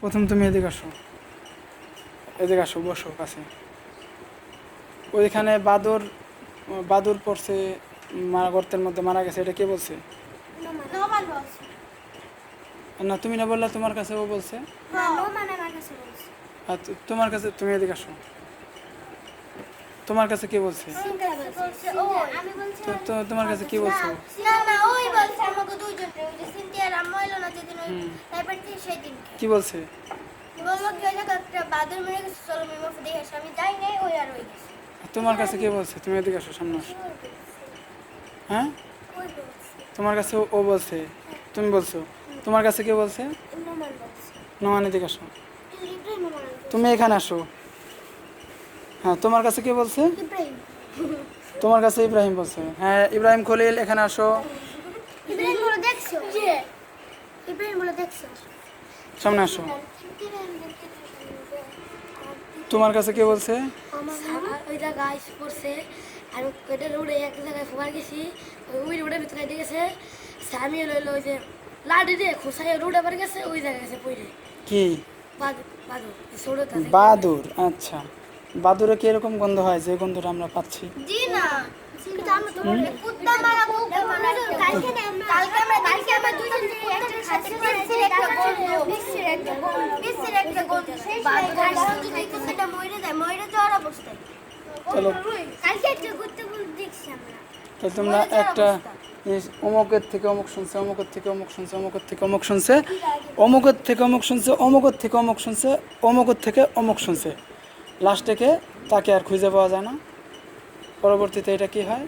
প্রথম তুমি এদিকে আসো। এদিকে আসো বসো কাছে। ওইখানে বাদর বাদুর পড়ছে মারা গর্তের মধ্যে মারা গেছে এটা কে বলছে? না তুমি না বললে তোমার কাছে ও বলছে? তোমার কাছে তুমি এদিকে আসো। তোমার কাছে কে বলছে? বলছে। ও আমি বলছি তো তো তোমার কাছে কি বলছে? যেদিন ওই তারপর থেকে সেই দিন কি বলছে? বলল কি ওই একটা বাদর মেরে গেছে চলো মিমা আসি। আমি যাই নাই ওই আর ওই গেছে। তোমার কাছে কে বলছে? তুমি এদিকে আসো সামনে আসো। হ্যাঁ? তোমার কাছে ও- বলছে? তুমি বলছো? তোমার কাছে কে বলছে? নোমান এদিকে আসো। তুমি এখানে আসো। হ্যাঁ তোমার কাছে কে বলছে? তোমার কাছে ইব্রাহিম বলছে। হ্যাঁ ইব্রাহিম খলিল এখানে আসো। ইব্রাহিম দেখছ? সামনে আসো। তোমার কাছে কে বলছে? ওই জায়গায় পড়ছে আর ওইটা রোডে এক জায়গায় ফোবার গেছি ওই রোডের ভিতরে দিয়ে গেছে স্বামী লইলো ওই যে লাডি দিয়ে খোসাই রোডে পরে গেছে ওই জায়গায় গেছে পড়ে কি? বাদু বাদু ছোটো বাদুর আচ্ছা। বাদুরে কি এরকম গন্ধ হয় যে গন্ধটা আমরা পাচ্ছি? জি না কিন্তু আমরা তো কুত্তা মারা কুত্তা মারা কালকে আমরা কালকে আমরা কালকে আমরা দুইজন সাথে একটা তোমরা একটা অমুকের থেকে অমুক শুনছে, অমুকের থেকে অমুক শুনছে, অমুকের থেকে অমুক শুনছে, অমুকের থেকে অমুক শুনছে, অমুকের থেকে অমুক শুনছে, অমুকের থেকে অমুক শুনছে। লাস্টেকে তাকে আর খুঁজে পাওয়া যায় না। পরবর্তীতে এটা কি হয়?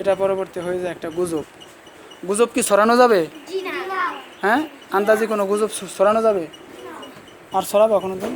এটা পরবর্তী হয়ে যায় একটা গুজব। গুজব কি ছড়ানো যাবে? হ্যাঁ? আন্দাজে কোনো গুজব ছড়ানো যাবে? আর ছড়াবো কোনো দিন